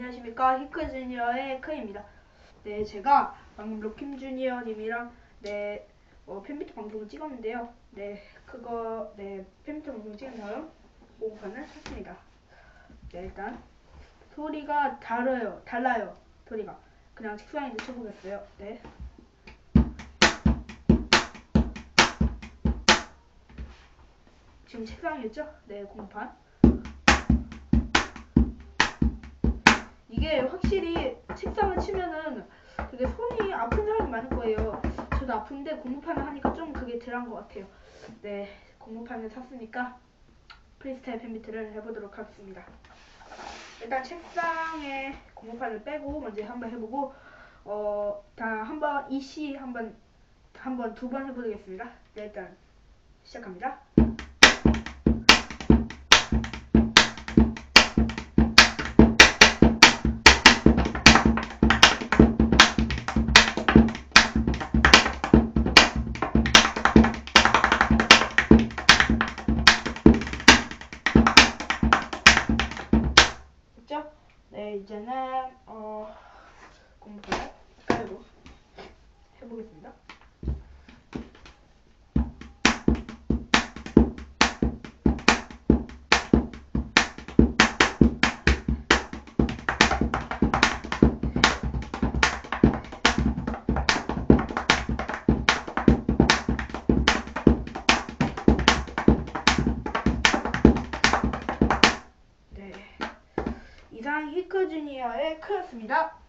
안녕하십니까 히크 주니어의 크입니다. 네, 제가 방금 로킴 주니어님이랑 네 어, 팬미트 방송을 찍었는데요. 네, 그거 네 팬미트 방송 찍은 다음 오판을 샀습니다. 네, 일단 소리가 달아요, 달라요. 소리가 그냥 책상에 놓쳐보겠어요. 네. 지금 책상에 있죠? 네, 공판. 이게 확실히 책상을 치면은 되게 손이 아픈 사람이 많을 거예요. 저도 아픈데 고무판을 하니까 좀 그게 덜한 것 같아요. 네, 고무판을 샀으니까 프리스타일 팬비트를 해보도록 하겠습니다. 일단 책상에 고무판을 빼고 먼저 한번 해보고 어, 다 한번 이시 한번 한번 두 번 해보겠습니다. 네, 일단 시작합니다. 됐죠? 네, 히크 주니어의 크였습니다.